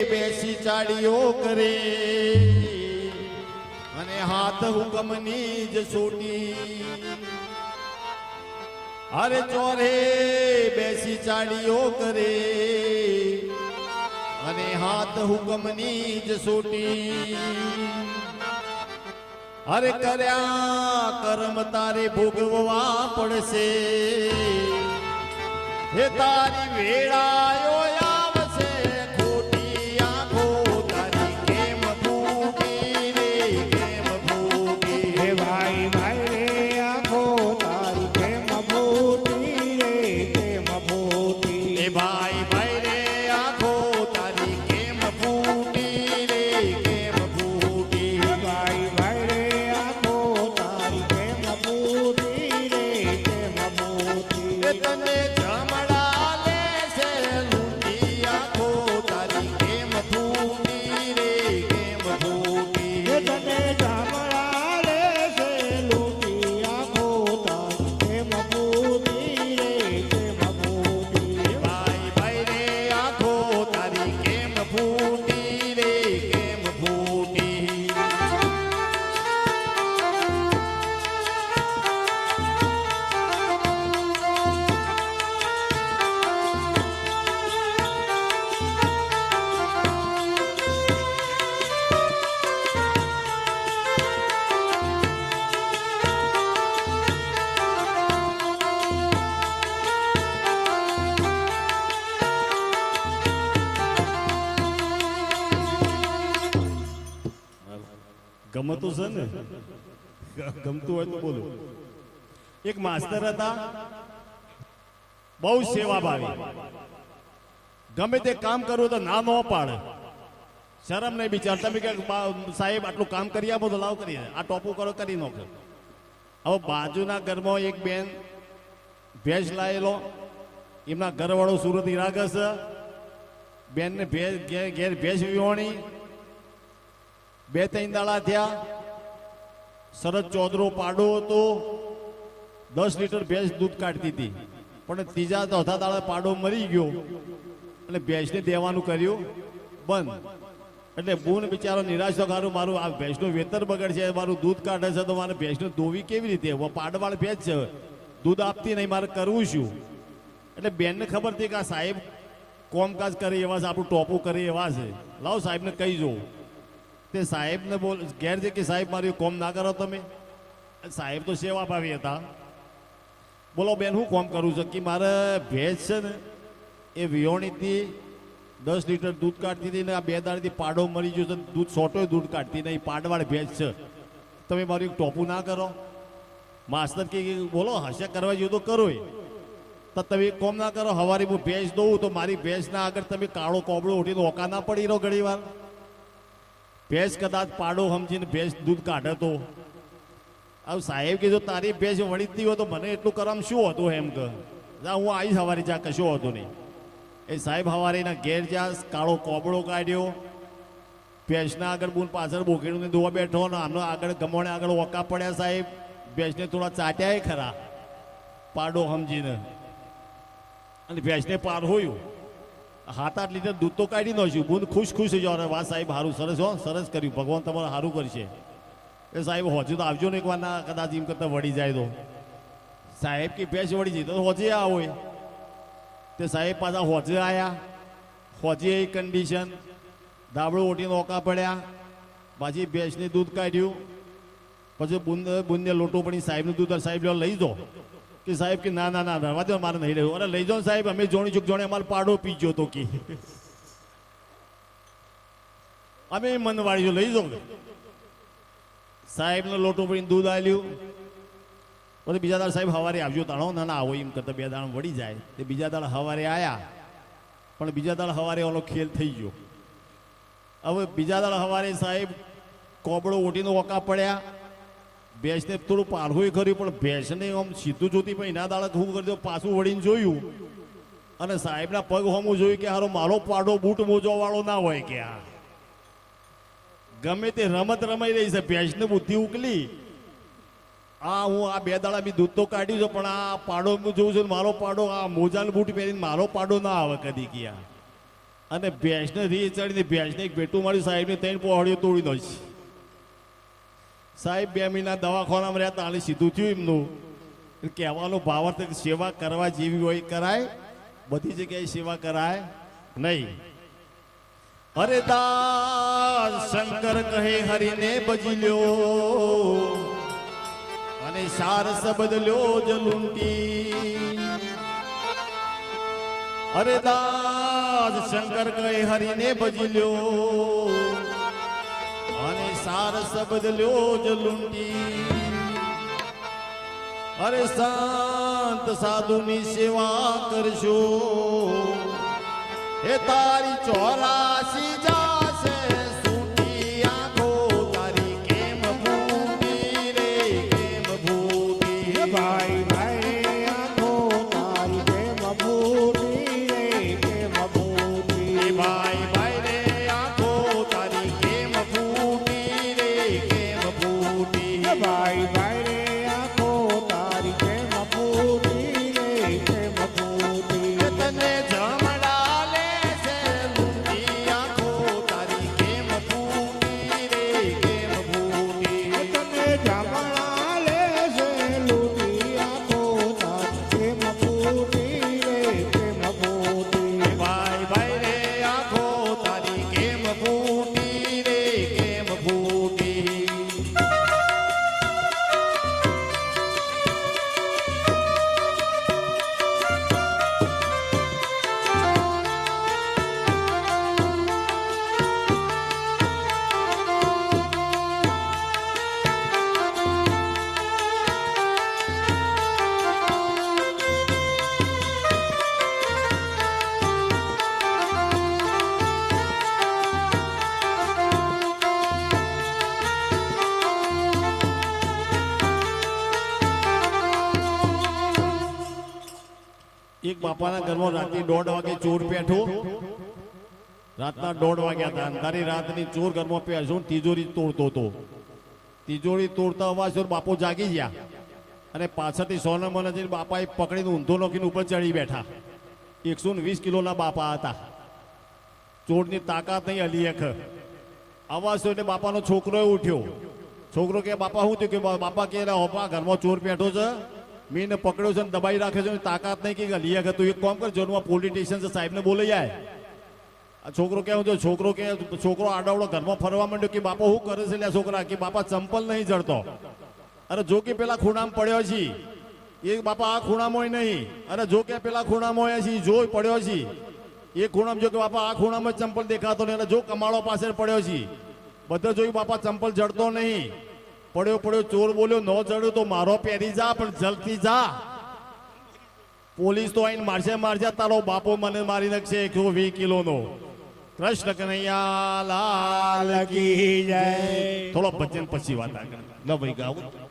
બેસી ચાડીઓ કરે. અને હાથ હુકમની જ સોટી અરે ચોરે બેસી ચાડીઓ કરે. અને હાથ હુકમની જ સોટી અરે કર્યા કર્મ તારે ભોગવવા પડશે. હે તારી વેળાયો ફૂટી ગમતું છે ને ગમતું હોય તો બોલો. એક માસ્તર હતા. બહુ સેવા ભાવી. ગમે તે કામ કરવું તો ના ન પાડે. શરમ નહીં બિચાર. તમે કે સાહેબ, આટલું કામ કરી આપો તો લાવ કરી આ ટોપું કરો, કરી નાખો. હવે બાજુના ઘરમાં એક બેન ભેજ લાયેલો. એમના ઘરવાળો સુરત ઈરાક છે બેનને ભેજ, ઘેર ભેજ વિવાણી બે, ત્રણ દાડા થયા. સરસ ચોદરો પાડો હતો. દસ લીટર ભેંસ દૂધ કાઢતી હતી. પણ ત્રીજા, ચોથા દાડા પાડો મરી ગયો. એટલે ભેંસને દેવાનું કર્યું. બંધ. એટલે બૂન બિચારો નિરાશ ખારું મારું આ ભેંસનું વેતર બગડશે, મારું દૂધ કાઢે છે તો મારે ભેંસને દોવી કેવી રીતે? પાડવાળ ભેંસ છે. દૂધ આપતી નહીં, મારે કરવું શું? એટલે બેનને ખબર હતી કે આ સાહેબ કોમકાજ કરે એવા છે, આપણું ટોપું કરે એવા છે. લાવો સાહેબને કહી જોઉં. તે સાહેબને બોલ, ઘેર છે કે સાહેબ, મારી કોમ ના કરો તમે. સાહેબ તો સેવા ભાવી હતા. બોલો બેન, હું કોમ કરું છું? કે મારે ભેંસ છે ને, એ વિહોણીથી દસ લીટર દૂધ કાઢતી હતી ને આ બે દાડથી પાડો મરી ગયો છે દૂધ સોટોય દૂધ કાઢતી નહીં, પાડવાળ ભેંસ છે. તમે મારું ટોપું ના કરો. માસ્તર કે બોલો, હશે, કરવા જેવું તો કરો તો તમે કોમ ના કરો, હવારી હું ભેંસ દઉં તો મારી ભેંસના આગળ તમે કાળો કોબળો ઉઠીને ઓકા ના પડી રહો ઘણી વાર ભેંસ કદાચ પાડો સમજીને ભેંસ દૂધ કાઢે તો. હવે સાહેબ કીધું, તારી ભેંસ વળીતી હોય તો મને એટલું કરમ શું હતું એમ કે? જા, હું આવીશ સવારે જા, કશું હતું નહીં. એ સાહેબ હવારેના ઘેર જ્યાં કાળો કોબળો કાઢ્યો, ભેંસના આગળ બૂન પાછળ બોકીડું ધોવા બેઠો ને આમનો આગળ ગમોણે આગળ ઓકા પડ્યા સાહેબ. ભેંસને થોડા ચાટ્યા ખરા. પાડો સમજીને. અને ભેંસને પાર હોયું. હાથ આટલી લીધે દૂધ તો કાઢી નાખ્યું. બુંદ ખુશ ખુશ થઈ જાવ વાહ સાહેબ સારું સરસ હો, સરસ કર્યું. ભગવાન તમારે સારું કરશે. એ સાહેબ, હોજુ તો આવજો ને એકવાર, ના, કદાચ એમ કરતા વળી જાય તો. સાહેબ કે ભેંસ વળી જાય તો હોજે આવો તે સાહેબ પાછા હોજે આવ્યા હોજે એ કન્ડિશન ધાબળો ઓટી નોકા પડ્યા. પાછી ભેંસને દૂધ કાઢ્યું. પછી બુંદ, બુંદને લોટો પડી, સાહેબનું દૂધ, સાહેબ લઈ દો કે સાહેબ કે ના ના ના, રહેવા દો, મારે નહીં રહેવું. અરે લઈ જાઓ સાહેબ, અમે જોણી ચૂક જોણે અમારે પાડો પી ગયો તો કે. અમે મન વાળીઓ લઈ જાઉં ને સાહેબનો લોટો પડીને દૂધ આલ્યું પછી બીજા દાળ સાહેબ હવારે આવજો તાણો ના ના, આવો એમ કરતા બે દાણ વળી જાય. તે બીજા દાળ હવારે આવ્યા પણ બીજા દાડા હવારે ઓલો ખેલ થઈ ગયો. હવે બીજા દાળ હવારે સાહેબ કોબળો ઓટીનો ઓકા પડ્યા. ભેંસને થોડું પારખું કર્યું, પણ ભેંસને આમ સીધું જોતી પણ એના દાડા શું કરી દો પાછું વળીને જોયું. અને સાહેબના પગ હોમું જોયું કે હારો મારો પાડો, બૂટ મોજો વાળો ના હોય કે આ. ગમે તે રમત રમાઈ રહી છે, ભેંસને બુદ્ધિ ઉકલી. આ હું આ બે દાડા બી દૂધ તો કાઢ્યું છે, પણ આ પાડો જોઉં છું મારો પાડો, આ મોજાનું બૂટ પહેરીને મારો પાડો ના આવે કદી ગયા અને ભેંસને રી ચડીને ભેંસને એક ભેટું મારી સાહેબને ત્રણ પહોળીઓ તોડી દો છે સાહેબ, બે મહિના દવાખાનામાં રહ્યા તાણે સીધું થયું એમનું. કહેવાનું ભાવાર્થ સેવા કરવા જેવી હોય કરાય, બધી જગ્યાએ સેવા કરાય નહીં. અરે દાસ શંકર કહે હરિને બજલ્યો અને સાર શબ્દ લ્યો જલુંટી અરે દાસ શંકર કહે હરીને બજલ્યો સાર શબ્દ લ્યો જલુંટી અરે સંત સાધુની સેવા કરશો એ તારી ચોરાશી જાશે એક બાપાના ઘરમાં રાતે દોઢ વાગે ચોર પેઠો. રાતના દોઢ વાગ્યા હતા. અંધારી રાતની ચોર ઘરમાં ને તિજોરી તોડતો હતો. તિજોરી તોડતા અવાજ બાપો જાગી ગયા. અને પાછળથી સોના મને બાપાએ પકડીને ઊંધો નોખીને ઉપર ચડી બેઠા. એકસો ને વીસ કિલોના બાપા હતા. ચોરની તાકાત નહીં હલી એક. અવાજ એટલે બાપાનો છોકરો ઉઠ્યો. છોકરો કે, બાપા, શું થયું? કે બાપા કે "એલા હોપા ઘરમાં ચોર બેઠો છે? મેં પકડ્યો છે દબાઈ રાખે છે. તાકાત નહીં કે હલી એક તું એક કામ કર જોનમાં પોલીસ સ્ટેશન છે, સાહેબને બોલાઈ જાય આ છોકરો કેવું છે? છોકરો કે, છોકરો આડાવડો ઘરમાં ફરવા માંડ્યો કે બાપા શું કરે છે લે આ છોકરા? કે બાપા ચંપલ નહીં જડતો અરે જો કે પેલા ખૂણામાં પડ્યો છે. એ બાપા આ ખૂણામાં નહીં. અરે જો કે પેલા ખૂણામાં છે જોઈ પડ્યો છે. એ ખૂણામાં જો કે બાપા આ ખૂણામાં ચંપલ દેખાતો નહીં. અને જો કમાળો પાસે પડ્યો છે. બધા જોયું બાપા ચંપલ જડતો નહીં. પડ્યો પડ્યો ચોર બોલ્યો, ન ચડ્યો તો મારો પહેરી જા, પણ જલ્દી જા. પોલીસ તો આઈને મારશે મારશે, તારો બાપો મને મારી નાખશે એકસો વીસ કિલોનો. કૃષ્ણ કનૈયા, લાલ કી જય. થોડો ભજન પછી વાત આગળ. ન ભાઈ ગાવું